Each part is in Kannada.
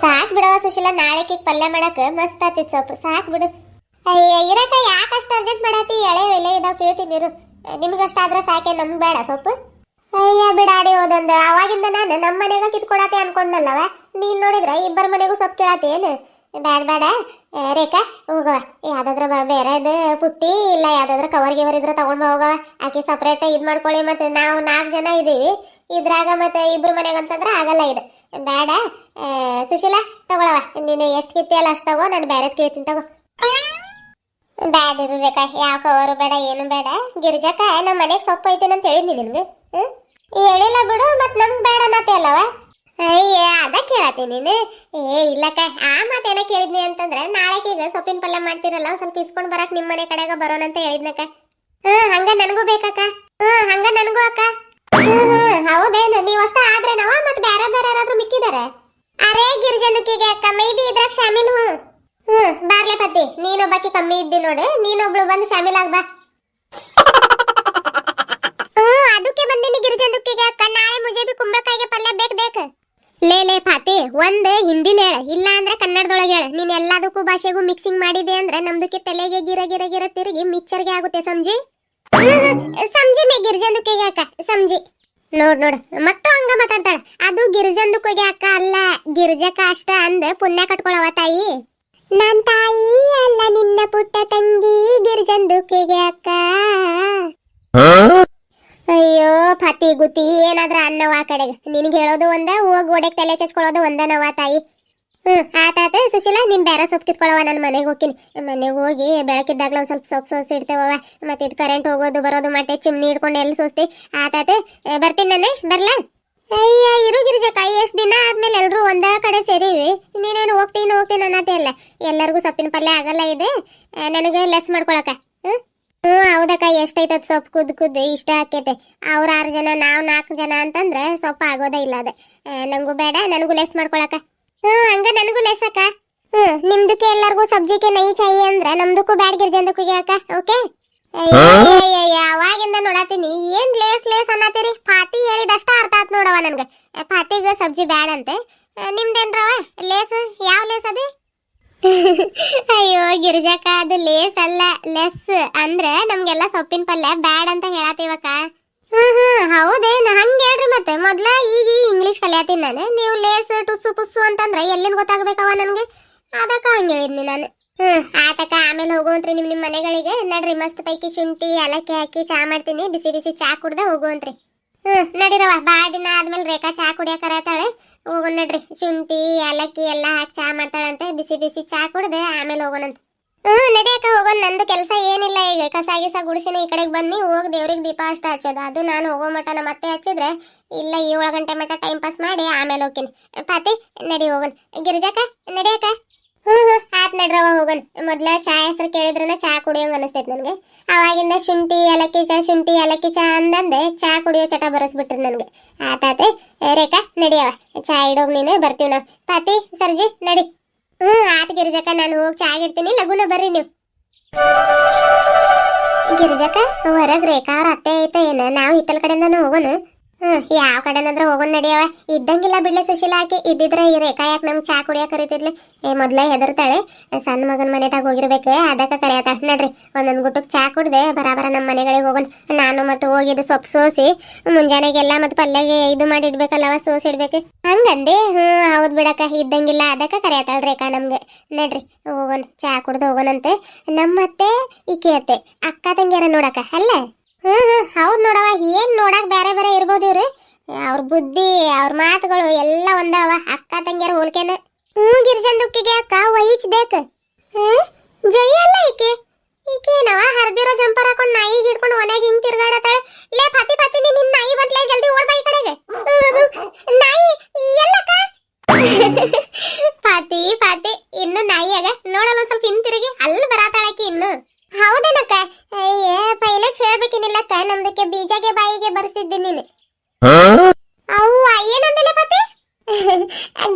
ಸಾಕ್ ಬಿಡವ ಸುಶೀಲ ನಾಳೆಕ್ಕೆ ಪಲ್ಯ ಮಾಡಕ್ಕೆ ಮಸ್ತ್ ಆತಿತ್ ಸೊಪ್ಪು. ಸಾಕ್ ಬಿಡು. ಅಯ್ಯ ಇರಕ ಯಾಕೆ ಅಷ್ಟು ಅರ್ಜೆಂಟ್ ಮಾಡತಿ? ಎಳೆ ಎಲೆ ಇದಾವ್ ಅಷ್ಟ ನಿಮ್ಗಷ್ಟಾದ್ರೆ ಸಾಕೆ ನಮ್ಗೆ ಬೇಡ ಸೊಪ್ಪು. ಅಯ್ಯ, ಬಿಡಾಡಿ ಹೋದೊಂದು. ಅವಾಗಿಂದ ನಾನು ನಮ್ಮ ಮನೆಗ ಕಿತ್ಕೊಡತಿ ಅನ್ಕೊಂಡಲ್ಲವ ನೀನ್ ನೋಡಿದ್ರ ಇಬ್ಬರ ಮನೆಗೂ ಸೊಪ್ಪು ಕೇಳಾತಿ ಏನು? ಬೇಡ ಬೇಡ ರೇಖಾ ಹೋಗವ ಯಾವ್ದಾದ್ರ ಬೇರೆದು ಪುಟ್ಟಿ ಇಲ್ಲ, ಯಾವ್ದಾದ್ರ ಕವರ್ ಗಿವರ್ ಇದ್ರೆ ತಗೊಂಡ್ ಹೋಗವ ಆಕೆ ಸಪ್ರೇಟ್ ಇದ್ ಮಾಡ್ಕೊಳ್ಳಿ ಮತ್ತೆ ನಾವು ನಾಲ್ಕು ಜನ ಇದೀವಿ. ಇದ್ರಾಗ ಮತ್ತೆ ಇಬ್ರು ಮನೆಗೆ ಅಂತಂದ್ರೆ ಆಗಲ್ಲ ಇದು. ಬೇಡ. ಸುಶೀಲ, ತಗೊಳವ. ನೀನು ಎಷ್ಟು ಕಿತ್ತಿಯಲ್ಲ ಅಷ್ಟು ತಗೋ, ನಾನು ಬೇರೆ ಕೇಳ್ತೀನಿ ತಗೋ. ಬ್ಯಾಡ ಇರು ರೇಖಾ. ಯಾವ ಕವರು ಬೇಡ, ಏನು ಬೇಡ. ಗಿರಿಜಕ್ಕ ನಮ್ಮ ಮನೆಗೆ ಸೊಪ್ಪು ಐತೇನೆ ಅಂತ ಹೇಳಿದ್ನಿ ನಿನ್ಗೆ. ಹ್ಮ್? ಹೇಳಿಲ್ಲ ಬಿಡು, ಮತ್ ನಮ್ಗೆ ಬೇಡ ಅನ್ನತ್ತೆ ಅಲ್ಲವ? ಅಯ್ಯ ಅದ ಕೇಳತ್ತಿ ನೀನು. ಏ, ಇಲ್ಲಕ್ಕ, ಆ ಮಾತೇನ ಕೇಳಿದ್ನಿ ಅಂತಂದ್ರೆ ನಾಳೆಗೆ ಈಗ ಸೊಪ್ಪಿನ ಪಲ್ಯ ಮಾಡ್ತಿರಲ್ಲ ಸ್ವಲ್ಪ ಇಸ್ಕೊಂಡು ಬರಕ್ ನಿಮ್ಮ ಮನೆ ಕಡೆಗ ಬರೋಣ ಅಂತ ಹೇಳಿದ್ನಕ್ಕ. ಹ್ಮ್, ಹಂಗ ನನಗೂ ಬೇಕಕ್ಕ. ಹ್ಮ್, ಹಂಗ ನನಗೂ ಅಕ್ಕ. ಹ್ಮ್ ನೀವು ಹೌದೇನು? ನೀವಷ್ಟ ಆದ್ರೆ ನಾವ ಮತ್ತೆ ಬೇರೆ ಬೇರೆ ಯಾರಾದ್ರೂ ಮಿಕ್ಕಿದಾರೆ? ಅರೆ ಗಿರಿಜನಕ್ಕಿಗೆ ಕಮ್ಮಿ ಬಿ ಇದ್ರಾಗ ಶಾಮಿಲ್ ಹ್ಞೂ ಹ್ಮ್, ಬಾರ್ಲೆ ಪತಿ, ನೀನೊಬ್ಬಾಕಿ ಕಮ್ಮಿ ಇದ್ದಿ ನೋಡು, ನೀನೊಬ್ಳು ಬಂದು ಶಾಮಿಲ್ ಆಗ್ಬಾ. ಹ್ಮ್, ಅದಕ್ಕೆ ಬಂದಿನಿ ಗಿರಿಜಂದುಕ್ಕಿಗೆ ಅಕ್ಕ, ನಾಳೆ ಮುಜೇಬಿ ಕುಂಬಳಕಾಯಿಗೆ ಪಲ್ಯ ಬೇಕ್ ಬೇಕು. ಲೇ ಲೇ ಫಾತಿ ಒಂದ್ ಹಿಂದಿಲ್ ಹೇಳ, ಇಲ್ಲ ಅಂದ್ರೆ ಕನ್ನಡದೊಳಗೆ ಹೇಳ. ನೀನ್ ಎಲ್ಲದಕ್ಕೂ ಭಾಷೆಗೂ ಮಿಕ್ಸಿಂಗ್ ಮಾಡಿದೆ ಅಂದ್ರೆ ನಮ್ದಕ್ಕೆ ತಲೆಗೆ ಗಿರ ಗಿರ ಗಿರ ತಿರುಗಿ ಮಿಚ್ಚರ್ಗೆ ಆಗುತ್ತೆ, ಸಂಜಿ. ಸಂಜಿ ಮೇ ಗಿರಿಜಂದುಕ್ಕಿಗೆ ಅಕ್ಕ ಸಂಜಿ. ನೋಡ್ ನೋಡ್. ಮತ್ತೆ ಹಂಗ ಮಾತಾಡ್ತಾಳ. ಅದು ಗಿರಿಜಂದುಕ್ಕಿಗೆ ಅಕ್ಕ ಅಲ್ಲ ಗಿರ್ಜ ಅಷ್ಟ ಅಂದ ಪುಣ್ಯ ಕಟ್ಕೊಳವ ತಾಯಿ. ನನ್ ತಾಯಿ ಅಲ್ಲ ನಿನ್ನ ಪುಟ್ಟ ತಂಗಿ ಗಿರಿಜಂದುಕ್ಕಿಗೆ ಅಕ್ಕ ಅಯ್ಯೋ ಫತಿ ಗುತಿ ಏನಾದ್ರ ಅನ್ನವ ಆ ಕಡೆಗೆ. ನಿನಗೆ ಹೇಳೋದು ಒಂದ ಹೋಗಿ ಓಡಕ್ ತಲೆ ಚಚ್ಕೊಳ್ಳೋದು ಒಂದನವ ತಾಯಿ. ಹ್ಮ್. ಆತಾತ ಸುಶೀಲಾ, ನಿನ್ ಬೇರೆ ಸೊಪ್ಪು ಕಿತ್ಕೊಳ್ಳವ ನನ್ನ ಮನೆಗೆ ಹೋಗ್ತೀನಿ. ಮನೆಗೆ ಹೋಗಿ ಬೆಳಕಿದ್ದಾಗ್ಲ ಒಂದ್ ಸ್ವಲ್ಪ ಸೊಪ್ಪು ಸೋಸಿ ಇಡ್ತೇವವ ಮತ್ತೆ ಇದು ಕರೆಂಟ್ ಹೋಗೋದು ಬರೋದು ಮತ್ತೆ ಚಿಮ್ನಿ ಹಿಡ್ಕೊಂಡು ಎಲ್ಲಿ ಸೋಸ್ತಿ? ಆತಾತ ಬರ್ತೀನಿ ನಾನೇ, ಬರ್ಲಾ? ಅಯ್ಯ, ಇರು ಗಿರಿಜಕ್ಕ, ಎಷ್ಟು ದಿನ ಆದ್ಮೇಲೆ ಎಲ್ಲರೂ ಒಂದೇ ಕಡೆ ಸೇರಿವಿ. ನೀನೇನು ಹೋಗ್ತೀನಿ ಹೋಗ್ತೀನಿ ಅನ್ನತ್ತೆ ಅಲ್ಲ ಎಲ್ಲರಿಗೂ ಸೊಪ್ಪಿನ ಪಲ್ಯ ಆಗಲ್ಲ ಇದೆ. ನನಗೆ ಲೆಸ್ ಮಾಡ್ಕೊಳಕ. ಹ್ಞೂ ಹೌದಕ್ಕ ಎಷ್ಟೈತದ ಸೊಪ್ಪು ಕುದ್ ಕುದ್ದು ಇಷ್ಟ ಆಕೈತೆ. ಅವ್ರ ಆರು ಜನ, ನಾವು ನಾಲ್ಕು ಜನ ಅಂತಂದ್ರೆ ಸೊಪ್ಪು ಆಗೋದೇ ಇಲ್ಲ ಅದೇ. ನನಗೂ ನಂಗೂ ಬೇಡ, ನನಗೂ ಲೆಸ್ ಮಾಡ್ಕೊಳಕ. ಹ್ಞೂ ಹಂಗ ನನಗೂ ಲೆಸ್ ಅಕ್ಕ. ಹ್ಞೂ ನಿಮ್ದಕ್ಕೆ ಎಲ್ಲರಿಗೂ ಸಬ್ಜಿಗೆ ನೈ ಚಾಯಿ ಅಂದ್ರೆ ನಮ್ದಕ್ಕೂ ಬ್ಯಾಡ್ ಗಿರ್ಜಂದಕ್ಕೂ ಅಕ್ಕ ಓಕೆ ಯಾವಾಗಿಂದ ನೋಡಾತೀನಿ ಏನ್ ಲೇಸ್ ಲೇಸ್ ಅನ್ನತ್ತೀರಿ? ಫಾತಿ ಹೇಳಿದಷ್ಟ ಅರ್ಥ ಆತ್ ನೋಡವ ನನ್ಗ. ಪಾತಿಗ ಸಬ್ಜಿ ಬ್ಯಾಡ್ ಅಂತೆ. ಆ, ನಿಮ್ದೇನ್ರವ ಲೇಸ್ ಯಾವ ಲೇಸ್ ಅದೇ? ಅಯ್ಯೋ ಗಿರಿಜಕ್ಕ ಅದು ಲೇಸ್ ಅಲ್ಲ ಲೆಸ್ ಅಂದ್ರೆ ನಮ್ಗೆಲ್ಲ ಸೊಪ್ಪಿನ ಪಲ್ಯ ಬ್ಯಾಡ್ ಅಂತ ಹೇಳತ್ತೀವಕ್ಕ. ಹ್ಮ್ ಹ್ಮ್ ಹೌದೇನ? ಹಂಗ ಹೇಳ್ರಿ ಮತ್ತೆ. ಮೊದ್ಲ ಈಗ ಇಂಗ್ಲಿಷ್ ಕಲಿಯತ್ತೀನಿ ನಾನು ನೀವು ಲೇಸ್ ಟುಸು ಪುಸ್ಸು ಅಂತಂದ್ರೆ ಎಲ್ಲಿಂದ ಗೊತ್ತಾಗಬೇಕವ ನನಗೆ? ಅದಕ್ಕ ಹಂಗ ಹೇಳಿದ್ನಿ ನಾನು. ಹ್ಞೂ ಆತಕ್ಕ ಆಮೇಲೆ ಹೋಗುವಂತ್ರಿ ನಿಮ್ಮ ನಿಮ್ಮ ಮನೆಗಳಿಗೆ. ನಡ್ರಿ, ಮಸ್ತ್ ಪೈಕಿ ಶುಂಠಿ, ಏಲಕ್ಕಿ ಹಾಕಿ ಚಾ ಮಾಡ್ತೀನಿ. ಬಿಸಿ ಬಿಸಿ ಚಾ ಕುಡ್ದೆ ಹೋಗುವಂತ್ರಿ. ಹ್ಮ್ ನಡಿರವ ಭಾಳ ದಿನ ಆದ್ಮೇಲೆ ರೇಖಾ ಚಾ ಕುಡಿಯಕರತಾಳೆ ಹೋಗೋಣ ನಡ್ರಿ, ಶುಂಠಿ, ಏಲಕ್ಕಿ ಎಲ್ಲ ಹಾಕಿ ಚಾ ಮಾಡ್ತಾಳಂತೆ. ಬಿಸಿ ಬಿಸಿ ಚಾ ಕುಡ್ದೆ ಆಮೇಲೆ ಹೋಗೋಣಂತ. ಹ್ಮ್ ನಡಿಯಕ್ಕ ಹೋಗೋಣ. ನಂದು ಕೆಲಸ ಏನಿಲ್ಲ ಈಗ. ಕಸ ಗಿಸ ಗುಡಿಸಿನ, ಈ ಕಡೆಗೆ ಬನ್ನಿ. ಹೋಗಿ ದೇವ್ರಿಗೆ ದೀಪ ಅಷ್ಟ ಹಚ್ಚೋದು. ಅದು ನಾನು ಹೋಗೋ ಮಟ ನಮ್ಮ ಮತ್ತೆ ಹಚ್ಚಿದ್ರೆ, ಇಲ್ಲ ಈ ಏಳು ಗಂಟೆ ಮಟ ಟೈಮ್ ಪಾಸ್ ಮಾಡಿ ಆಮೇಲೆ ಹೋಗ್ತೀನಿ. ಪಾತಿ, ನಡಿ ಹೋಗೋಣ. ಗಿರಿಜಾಕ ನಡಿಯಕ್ಕ ಹ್ಞೂ ಹ್ಞೂ. ಆತ್ ನಡ್ರವ ಹೋಗೋಣ. ಮೊದ್ಲ ಚಾ ಹೆಸರು ಕೇಳಿದ್ರನ ಚಾ ಕುಡಿಯೋಂಗ ಅನಿಸ್ತೈತೆ ನನಗೆ. ಅವಾಗಿಂದ ಶುಂಠಿ, ಏಲಕ್ಕಿ ಚಾ, ಶುಂಠಿ, ಏಲಕ್ಕಿ ಚಾ ಅಂದಂದೆ ಚಾ ಕುಡಿಯೋ ಚಟ ಬರೆಸ್ಬಿಟ್ರಿ ನನಗೆ. ಆತಾತೆ ರೇಖಾ ನಡಿಯವ ಚಾ ಇಡೋಗಿ ನೀನು ಬರ್ತೀವಿ ನಾವು. ಪಾತಿ, ಸರ್ಜಿ, ನಡಿ. ಹ್ಮ್, ಆತ ಗಿರಿಜಕ್ಕ, ನಾನು ಹೋಗಿ ಚಾ ಇಡ್ತೀನಿ ಲಗುನ ಬರ್ರಿ ನೀವು. ಗಿರಿಜಕ್ಕ, ಹೊರಗ್ ಕಾರ್ ಅತ್ತೆ ಐತೆ ಏನ? ನಾವು ಹಿತ್ತಲ ಕಡೆಯಿಂದನೂ ಹೋಗೋಣ. ಹ್ಮ್. ಯಾವ ಕಡೆನಾದ್ರೂ ಹೋಗೋಣ ನಡಿಯವ ಇದ್ದಂಗಿಲ್ಲ ಬಿಡ್ಲೆ ಸುಶೀಲ ಆಕಿ. ಇದ್ದಿದ್ರೆ ಈ ರೇಖಾ ಯಾಕೆ ನಮ್ಗೆ ಚಾ ಕುಡಿಯಾಕ ಕರಿತಿದ್ಲಿ. ಏ, ಮೊದ್ಲೇ ಹೆದರ್ತಾಳೆ. ಸಣ್ಣ ಮಗನ ಮನೆದಾಗ ಹೋಗಿರ್ಬೇಕು. ಅದಕ್ಕೆ ಕರೆಯತಾಳೆ. ನಡ್ರಿ, ಒಂದೊಂದ್ ಗುಟ್ಟಕ್ ಚಾ ಕುಡ್ದೆ. ಬರಾಬರ ನಮ್ಮ ಮನೆಗಳಿಗೆ ಹೋಗೋಣ ನಾನು ಮತ್ತೆ ಹೋಗಿದ್ದು ಸೊಪ್ಪು ಸೋಸಿ, ಮುಂಜಾನೆಗೆಲ್ಲ ಮತ್ತೆ ಪಲ್ಯಗೆ ಇದು ಮಾಡಿ ಇಡ್ಬೇಕಲ್ಲವ ಸೋಸಿ ಇಡ್ಬೇಕು. ಹಂಗಂದೆ? ಹ್ಮ್, ಹೌದ್ ಬಿಡಕ್ಕ. ಇದ್ದಂಗಿಲ್ಲ. ಅದಕ್ಕೆ ಕರೆಯತಾಳ ರೇಖಾ ನಮ್ಗೆ. ನಡ್ರಿ ಹೋಗೋಣ ಚಾ ಕುಡ್ದು ಹೋಗೋಣಂತೆ ನಮ್ಮತ್ತೆ ಈಕೆ ಅತ್ತೆ. ಅಕ್ಕ, ತಂಗಿಯರ ನೋಡಕ್ಕ, ಅಲ್ಲ? ಹ್ಮ್ ಹ್ಮ್. ಹೌದ್ ನೋಡವ ಏನ್ ನೋಡಕ್ ಬೇರೆ ಬೇರೆ ಇರ್ಬೋದು ಇವ್ರು. ಅವ್ರ ಬುದ್ಧಿ, ಅವ್ರ ಮಾತುಗಳು ಎಲ್ಲ ಒಂದವ. ಅಕ್ಕ ತಂಗಿಯರ ಹೋಲ್ಕೆನ. ಹ್ಮ್ ಗಿರ್ಜಂದುಕ್ಕಿಗೆ ಅಕ್ಕ ವಹಿಚ್ ಬೇಕ. ಹ್ಮ್, ಜೈ ಅಲ್ಲ ಈಕೆ. ಈಕೆ ಹರ್ದಿರೋ ಜಂಪರ್ ಹಾಕೊಂಡ್ ನಾಯಿ ಹಿಡ್ಕೊಂಡು ಮನೆಗೆ ಹಿಂಗ್ ತಿರ್ಗಾಡತಾಳೆ ಲೇ, ಪತಿ ಪತಿ ನಿನ್ನ ನಿನ್ ನಾಯಿ ಬಂತ್ಲೇ ಜಲ್ದಿ ಓಡ್ ಬಾ ಈ ಕಡೆಗೆ. ನಾಯಿ, ಎಲ್ಲಕ್ಕ ಪಾತಿ ಪಾತಿ ಇನ್ನು ನಾಯಿಯಾಗ ನೋಡಲ್ಲ ಒಂದ್ ಸ್ವಲ್ಪ ಹಿಂತಿರುಗಿ ಅಲ್ಲಿ ಬರಾತಾಳಕಿ ಇನ್ನು ಹೌದೇನಕ್ಕ ಅಯ್ಯ ಪೈಲೆ ಹೇಳ್ಬೇಕಿನಿಲ್ಲಕ್ಕ ನಮ್ದಕ್ಕೆ ಬೀಜಗೆ ಬಾಯಿಗೆ ಬರ್ಸಿದ್ದೆ ನೀನು ಅವ್ವ ಏನಂದಲೆ ಪತಿ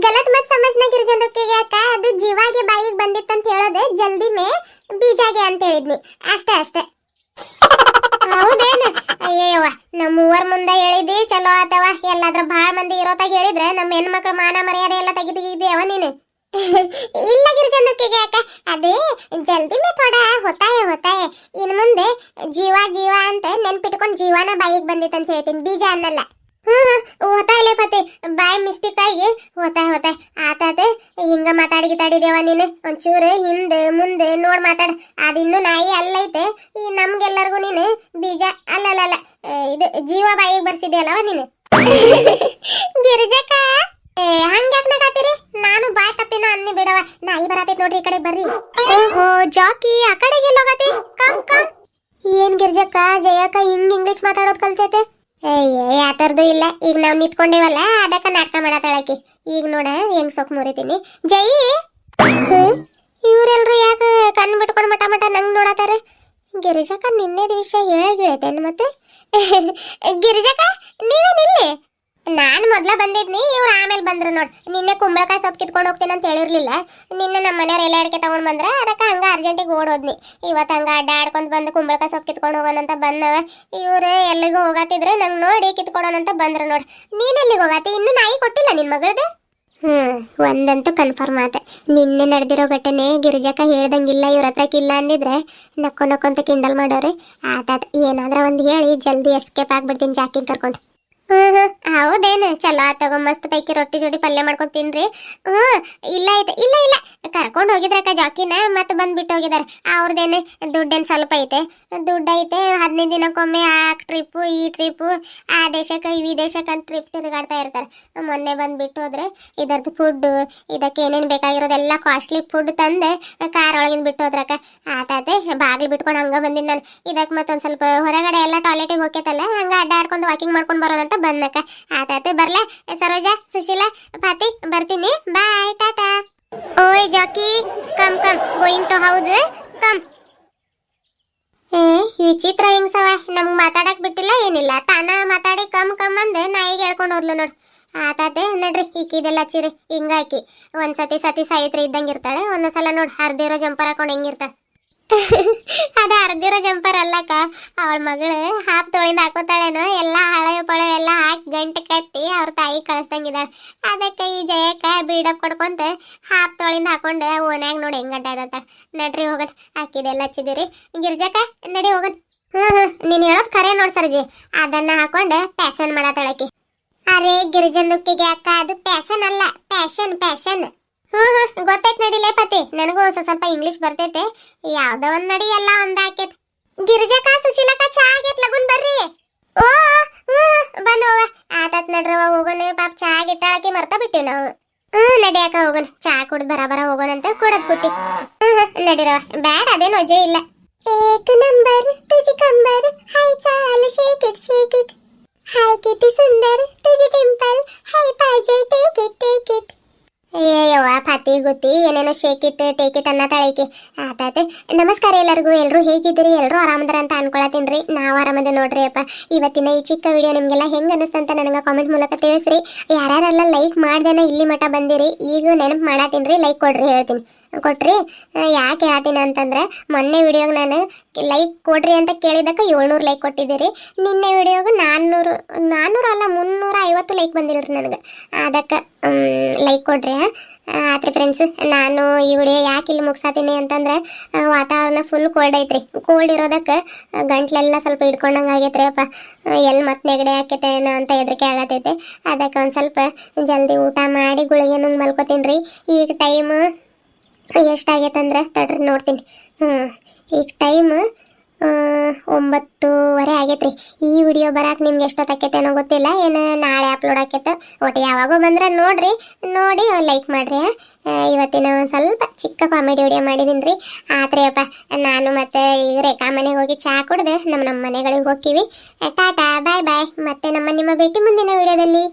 ಗಲತ್ ಮತ್ ಸಮಜ್ನ ಗಿರಿಜಂದಕ್ಕಿಗೆ ಅಕ್ಕ ಅದು ಜೀವಾಗೆ ಬಾಯಿಗೆ ಬಂದಿತ್ತಂತ ಹೇಳೋದೆ ಜಲ್ದಿ ಮೇ ಬೀಜಾಗೆ ಅಂತ ಹೇಳಿದ್ನಿ. ಅಷ್ಟೇ ಅಷ್ಟೇ. ಹೌದೇನು? ಅಯ್ಯಯ್ಯವ ನಮ್ಮ ಮೂವರ್ ಮುಂದೆ ಹೇಳಿದಿ ಚಲೋ ಆತವ ಎಲ್ಲಾದ್ರೂ ಭಾಳ ಮಂದಿ ಇರೋತಾಗ ಹೇಳಿದ್ರೆ ನಮ್ಮ ಹೆಣ್ಮಕ್ಳು ಮಾನ ಮರ್ಯಾದೆ ಎಲ್ಲ ತೆಗಿದಿದ್ದೀಯವ ನೀನು. ಇಲ್ಲ ಜನಕ್ಕೆ ಯಾಕ? ಅದೇ, ಜಲ್ದಿ ಮೇ ಥೋಡ ಹೊತ್ತಾಯ ಹೊತ್ತಾಯ. ಇನ್ ಮುಂದೆ ಜೀವ ಜೀವ ಅಂತ ನೆನ್ಪಿಟ್ಕೊಂಡು ಜೀವನ ಬಾಯಿಗೆ ಬಂದಿತ್ತು ಅಂತ ಹೇಳ್ತೀನಿ. ಬೀಜ ಅನ್ನಲ್ಲ. ಹ್ಮ್ ಹೊತ್ತಾಯ್ಲೆ ಪತಿ. ಬಾಯಿ ಮಿಸ್ಟೇಕ್ ಆಗಿ ಹೊತ್ತಾಯ್ ಹೊತ್ತಾಯ್ ಆತಾತೆ ಹಿಂಗ ಮಾತಾಡಿ ತಾಡಿದೇವ ನೀನು. ಒಂಚೂರು ಹಿಂದೆ, ಮುಂದೆ ನೋಡ್ ಮಾತಾಡ. ಅದಿನ್ನು ನಾಯಿ ಅಲ್ಲೈತೆ. ಈ ನಮ್ಗೆಲ್ಲರಿಗೂ ನೀನು ಬೀಜ ಅಲ್ಲಲ್ಲ ಇದು ಜೀವ ಬಾಯಿಗೆ ಬರ್ಸಿದ್ಯಲ್ಲವ ನೀನು? ಗಿರಿಜಕ್ಕ ಹಂಗ್ಯಾಕ್ ನಗಾತೀರಿ? ನಾನು ಬಾಯ್ ತಪ್ಪಿನ ಅನ್ನಿ ಬಿಡವ. ನಾಯಿ ಬರತೈತ್ ನೋಡ್ರಿ ಈ ಕಡೆ ಬರ್ರಿ. ಓಹೋ, ಜಾಕಿ, ಆ ಕಡೆಗೆ ಹೋಗತಿ ಕಮ್ ಕಮ್. ಏನ್ ಗಿರ್ಜಕ್ಕ, ಜಯಕ್ಕ ಹಿಂಗ್ ಇಂಗ್ಲಿಷ್ ಮಾತಾಡೋದ್ ಕಲ್ತೈತೆ? ಅಯ್ಯ ಥರದ್ದು ಇಲ್ಲ. ಈಗ ನಾವು ನಿಂತ್ಕೊಂಡಿವಲ್ಲ, ಅದಕ್ಕೆ ನಾಟಕ ಮಾಡತ್ತಾಳಕಿ ಈಗ ನೋಡ, ಹೆಂಗ್ ಸೊಕ್ ಮುರಿತೀನಿ. ಜೈ! ಇವ್ರೆಲ್ರು ಯಾಕ ಕಣ್ಣು ಬಿಟ್ಕೊಂಡು ಮಟ ಮಟ ನಂಗ್ ನೋಡತ್ತಾರೆ? ಗಿರಿಜಕ್ಕ ನಿನ್ನೆದ ವಿಷಯ ಹೇಳೇತೇನ್ ಮತ್ತೆ. ಗಿರಿಜಕ್ಕ ನೀವೇನಿಲ್ಲಿ ನಾನ್ ಮೊದ್ಲ ಬಂದಿದ್ನಿ, ಇವ್ರು ಆಮೇಲೆ ಬಂದ್ರು ನೋಡಿ. ನಿನ್ನೆ ಕುಂಬಳಕಾಯಿ ಸೊಪ್ಪು ಕಿತ್ಕೊಂಡು ಹೋಗ್ತೀನಿ ಅಂತ ಹೇಳಿರ್ಲಿಲ್ಲ. ನಿನ್ನೆ ನಮ್ಮ ಮನೆಯವ್ರು ಎಲ್ಲ ಅಡಿಕೆ ತಗೊಂಡ್ ಬಂದ್ರೆ, ಅದಕ್ಕೆ ಹಂಗ ಅರ್ಜೆಂಟಿಗೆ ಓಡೋದ್ನಿ. ಇವತ್ತು ಹಂಗ ಅಡ್ಡಾಡ್ಕೊಂತ ಬಂದು ಕುಂಬಳಕಾಯಿ ಸೊಪ್ಪು ಕಿತ್ಕೊಂಡು ಹೋಗೋಣಂತ ಬಂದವ. ಇವ್ರು ಎಲ್ಲಿಗೂ ಹೋಗತ್ತಿದ್ರೆ ನಂಗೆ ನೋಡಿ ಕಿತ್ಕೊಡೋಣಂತ ಬಂದ್ರು ನೋಡ್. ನೀನ್ ಎಲ್ಲಿಗೆ ಹೋಗತ್ತೆ ಇನ್ನು ನಾಯಿ ಕೊಟ್ಟಿಲ್ಲ ನಿನ್ ಮಗಳದ? ಹ್ಮ್, ಒಂದಂತೂ ಕನ್ಫರ್ಮ್ ಆತ. ನಿನ್ನೆ ನಡೆದಿರೋ ಘಟನೆ ಗಿರಿಜಕ್ಕ ಹೇಳ್ದಂಗಿಲ್ಲ, ಇವ್ರ ಹತ್ರಕ್ಕೆ ಇಲ್ಲ ಅಂದಿದ್ರೆ ನಕ್ಕೋ ನಕ್ಕೊಂತ ಕಿಂಡಲ್ ಮಾಡೋರೆ. ಆತಾತ ಏನಾದ್ರ ಒಂದು ಹೇಳಿ, ಜಲ್ದಿ ಎಸ್ಕೇಪ್ ಆಗ್ಬಿಡ್ತೀನಿ ಜಾಕಿನ್ ಕರ್ಕೊಂಡು. ಹೌದೇನು? ಚಲೋ ಆತಗ ಮಸ್ತ್ ಪೈಕಿ ರೊಟ್ಟಿ ಜೋಡಿ ಪಲ್ಯ ಮಾಡ್ಕೊಂಡ್ ತಿನ್ರಿ. ಹ್ಮ್, ಇಲ್ಲ ಐತೆ ಇಲ್ಲ ಇಲ್ಲ. ಕರ್ಕೊಂಡ್ ಹೋಗಿದ್ರಕ್ಕ ಜಾಕಿನ ಮತ್ತೆ ಬಂದ್ಬಿಟ್ಟು ಹೋಗಿದಾರೆ. ಅವ್ರದೇನು ದುಡ್ಡೇನ್ ಸ್ವಲ್ಪ ಐತೆ. ದುಡ್ಡು ಐತೆ, ಹದಿನೈದು ದಿನಕ್ಕೊಮ್ಮೆ ಆ ಟ್ರಿಪ್ ಈ ಟ್ರಿಪ್ ಆ ದೇಶಕ್ಕೆ, ಈ ದೇಶಕ್ಕೆ ಅಂತ ಟ್ರಿಪ್ ತಿರುಗಾಡ್ತಾ ಇರ್ತಾರೆ. ಮೊನ್ನೆ ಬಂದ್ಬಿಟ್ಟು ಹೋದ್ರೆ ಇದರದ್ದು ಫುಡ್ ಇದಕ್ಕೆ ಏನೇನ್ ಬೇಕಾಗಿರೋದೆಲ್ಲ ಕಾಸ್ಟ್ಲಿ ಫುಡ್ ತಂದೆ ಕಾರ್ ಒಳಗಿಂದ ಬಿಟ್ಟು ಹೋದ್ರಕ್ಕ ಆತಾತೆ ಬಾಗಿಲು ಬಿಟ್ಕೊಂಡು ಹಂಗ ಬಂದಿನಿ ನಾನು. ಇದಕ್ಕೆ ಮತ್ತೊಂದ್ ಸ್ವಲ್ಪ ಹೊರಗಡೆ ಎಲ್ಲ ಟಾಯ್ಲೆಟಿಗೆ ಹೋಗ್ಯತಲ್ಲ, ಹಂಗ ಅಡ್ಡಾಡ್ಕೊಂಡು ವಾಕಿಂಗ್ ಮಾಡ್ಕೊಂಡು ಬರೋಣ ಅಂತ ಬಂದಕ್ಕ ಆತಾತು ಬರ್ಲ. ಸರೋಜಾ, ಸುಶೀಲಾ, ಪಾತಿ, ಬರ್ತೀನಿ. Bye tata. ಓಯ್, Jackie. Come come. Going to house come ಏ, ವಿಚಿತ್ರ ಹೆಂಗ್ಸವ ನಮ್ಗ್ ಮಾತಾಡಕ್ ಬಿಟ್ಟಿಲ್ಲ, ಏನಿಲ್ಲ. ತಾನ ಮಾತಾಡಿ ಕಮ್ ಕಮ್ ಅಂದೆ ನಾಯಿಗೆ ಹೇಳ್ಕೊಂಡು ಹೋದ್ಲು ನೋಡ್. ಆತಾತೆ, ನಡ್ರಿ, ಈಕಿದೆಲ್ಲ ಹಚ್ಚಿರಿ ಹಿಂಗಾಕಿ ಒಂದ್ಸತಿ ಸತಿ ಸಾವಿತ್ರಿ ಇದ್ದಂಗೆ ಇರ್ತಾಳೆ. ಒಂದೊಂದ್ಸಲ ನೋಡ್, ಹರ್ದಿರೋ ಜಂಪರ್ ಹಾಕೊಂಡು ಹೆಂಗಿರ್ತಾಳೆ ಅದ ಅರ್ದಿರೋ ಜಂಪರ್ ಅಲ್ಲಕ್ಕ. ಅವಳ ಮಗಳು ಹಾಪ್ ತೊಳಿಂದ ಹಾಕೋತಾಳೇನೋ, ಎಲ್ಲ ಹಳೆ ಪಳೆ ಎಲ್ಲ ಹಾಕಿ ಗಂಟೆ ಕಟ್ಟಿ ಅವ್ರ ತಾಯಿ ಕಳಿಸ್ದಂಗಿದ್ದಾಳೆ. ಅದಕ್ಕೆ ಈ ಜಯಕ್ಕ ಬೀಡಪ್ ಕೊಡ್ಕೊಂತ ಹಾಪ್ ತೊಳಿಂದ ಹಾಕೊಂಡು ಓನ್ಯಾಗ ನೋಡಿ ಹೆಂಗ್ ಅಡ್ಡಾಡತ್ತಾಳ ನಡ್ರಿ ಹೋಗೋಣ ಹಾಕಿದೆಲ್ಲ ಹಚ್ಚಿದಿರಿ. ಗಿರ್ಜಕ್ಕ, ನಡಿ ಹೋಗತ್ ಹ್ಮ್ ಹ್ಮ್, ನೀನ್ ಹೇಳೋದ್ ಖರೆ ನೋಡ್ ಸರ್ಜಿ. ಅದನ್ನ ಹಾಕೊಂಡು ಪ್ಯಾಸನ್ ಮಾಡತ್ತಾಳಕಿ ಅರೆ ಗಿರಿಜಂದುಕ್ಕಿಗೆ ಅಕ್ಕ, ಅದು ಪ್ಯಾಸನ್ ಅಲ್ಲ ಪ್ಯಾಶನ್ ಪ್ಯಾಶನ್ ಹ್ಮ್ ಹ್ಮ್ ಗೊತ್ತೈತ್ ನಡಿಲೇ ಪತಿ. ನನಗೂ ಹೊಸ ಸ್ವಲ್ಪ ಇಂಗ್ಲಿಷ್ ಬರ್ತೈತೆ. ಯಾವ್ದೋ ಒಂದ್ ನಡಿ ಎಲ್ಲ ಒಂದ್ ಹಾಕೈತ್ ಗಿರಿಜಕ ಸುಶೀಲಕ ಚಾ ಆಗೈತ್ ಲಗುನ್ ಬರ್ರಿ. ಓ ಬಂದವ ಆತತ್ ನಡ್ರವ ಹೋಗೋಣ. ಪಾಪ ಚಾ ಗಿಟ್ಟಾಳಕ್ಕೆ ಮರ್ತಾ ಬಿಟ್ಟಿವಿ ನಾವು. ಹ್ಮ್ ನಡಿಯಾಕ ಹೋಗೋಣ. ಚಾ ಕುಡ್ದು ಬರ ಬರ ಹೋಗೋಣ ಅಂತ ಕುಡದ್ ಬಿಟ್ಟಿ ಹ್ಮ್ ಹ್ಮ್, ನಡಿರವ ಬ್ಯಾಡ ಅದೇನು ವಜೆ ಇಲ್ಲ. ಏಕ್ ನಂಬರ್ ತುಜಿ ಕಂಬರ್. ಹೈ ಚಾಲ್ ಶೇಕ್ ಇಟ್ ಶೇಕ್ ಇಟ್. ಹೈ ಕಿಟಿ ಸುಂದರ್ ತುಜಿ ಡಿಂಪಲ್. ಹೈ ಪಾಜೆ ಟೇಕ್ ಇಟ್ ಟೇಕ್ ಇಟ್. ಅಯ್ಯವ್ವ ಪಾತಿ ಗುತ್ತಿ, ಏನೇನೋ ಶೇಕ್ ಇಟ್ ಟೇಕ್ ಇಟ್ ಅನ್ನ ತಳಿಕೆ. ಆತಾತೆ. ನಮಸ್ಕಾರ ಎಲ್ಲರಿಗೂ. ಎಲ್ಲರೂ ಹೇಗಿದ್ದೀರಿ? ಎಲ್ಲರೂ ಆರಾಮದಾರ ಅಂತ ಅನ್ಕೊಳತ್ತೀನ್ರಿ ನಾವು ಆರಾಮದ ನೋಡ್ರಿ ಅಪ್ಪ. ಇವತ್ತಿನ ಈ ಚಿಕ್ಕ ವಿಡಿಯೋ ನಿಮಗೆಲ್ಲ ಹೆಂಗೆ ಅನಿಸ್ತಂತ ನನಗೆ ಕಾಮೆಂಟ್ ಮೂಲಕ ತಿಳಿಸ್ರಿ. ಯಾರ್ಯಾರೆಲ್ಲ ಲೈಕ್ ಮಾಡ್ದೇನ ಇಲ್ಲಿ ಮಠ ಬಂದಿರಿ, ಈಗ ನೆನಪು ಮಾಡತ್ತೀನ್ರಿ ಲೈಕ್ ಕೊಡ್ರಿ ಹೇಳ್ತೀನಿ. ಕೊಟ್ರಿ ಯಾಕೆ ಹೇಳ್ತೀನಿ ಅಂತಂದ್ರೆ, ಮೊನ್ನೆ ವಿಡಿಯೋಗೆ ನಾನು ಲೈಕ್ ಕೊಡ್ರಿ ಅಂತ ಕೇಳಿದಕ್ಕೆ ಏಳ್ನೂರು ಲೈಕ್ ಕೊಟ್ಟಿದ್ದೀರಿ. ನಿನ್ನೆ ವಿಡಿಯೋಗೆ ನಾನ್ನೂರು ನಾನ್ನೂರು ಅಲ್ಲ, ಮುನ್ನೂರ ಐವತ್ತು ಲೈಕ್ ಬಂದಿಲ್ರಿ ನನಗೆ. ಅದಕ್ಕೆ ಲೈಕ್ ಕೊಡ್ರಿ ಆತ್ರಿ ಫ್ರೆಂಡ್ಸ್ ನಾನು ಈ ವಿಡಿಯೋ ಯಾಕೆ ಇಲ್ಲಿ ಮುಗ್ಸಾತೀನಿ ಅಂತಂದ್ರೆ ವಾತಾವರಣ ಫುಲ್ ಕೋಲ್ಡ್ ಐತ್ರಿ. ಕೋಲ್ಡ್ ಇರೋದಕ್ಕೆ ಗಂಟ್ಲೆಲ್ಲ ಸ್ವಲ್ಪ ಹಿಡ್ಕೊಂಡಂಗೆ ಆಗೈತ್ರಿ, ಅಪ್ಪ. ಎಲ್ಲಿ ಮತ್ತೆ ನೆಗಡಿ ಆಕೈತೆ ಏನೋ ಅಂತ ಹೆದರಿಕೆ ಆಗತೈತೆ. ಅದಕ್ಕೆ ಒಂದು ಸ್ವಲ್ಪ ಜಲ್ದಿ ಊಟ ಮಾಡಿ ಗುಳಿಗೆ ನುಂಗ್ ಮಲ್ಕೋತೀನಿ ರೀ ಈಗ ಟೈಮ್ ಎಷ್ಟಾಗೈತಂದ್ರೆ ತಡ್ರಿ, ನೋಡ್ತೀನಿ. ಹ್ಞೂ ಈಗ ಟೈಮ್ ಒಂಬತ್ತೂವರೆ ಆಗೈತ್ರಿ. ಈ ವಿಡಿಯೋ ಬರಕ್ಕೆ ನಿಮ್ಗೆ ಎಷ್ಟೊತ್ತಾಕೈತೆ ಅನ್ನೋ ಗೊತ್ತಿಲ್ಲ. ಏನು ನಾಳೆ ಅಪ್ಲೋಡ್ ಆಕೈತೆ? ಒಟ್ಟು ಯಾವಾಗೋ ಬಂದ್ರೆ ನೋಡಿರಿ. ನೋಡಿ ಲೈಕ್ ಮಾಡ್ರಿ ಇವತ್ತಿನ ಒಂದು ಸ್ವಲ್ಪ ಚಿಕ್ಕ ಕಾಮಿಡಿ ವಿಡಿಯೋ ಮಾಡಿದೀನಿ ರೀ ಆತ್ರಿ ಅಪ್ಪ, ನಾನು ಮತ್ತೆ ಈಗ ರೇಖಾ ಮನೆಗೆ ಹೋಗಿ ಚಹಾ ಕುಡ್ದೆ ನಮ್ಮ ನಮ್ಮ ಮನೆಗಳಿಗೆ ಹೋಗ್ತೀವಿ. ಟಾಟಾ ಬಾಯ್ ಬಾಯ್ ಮತ್ತೆ ನಮ್ಮ ನಿಮ್ಮ ಭೇಟಿ ಮುಂದಿನ ವಿಡಿಯೋದಲ್ಲಿ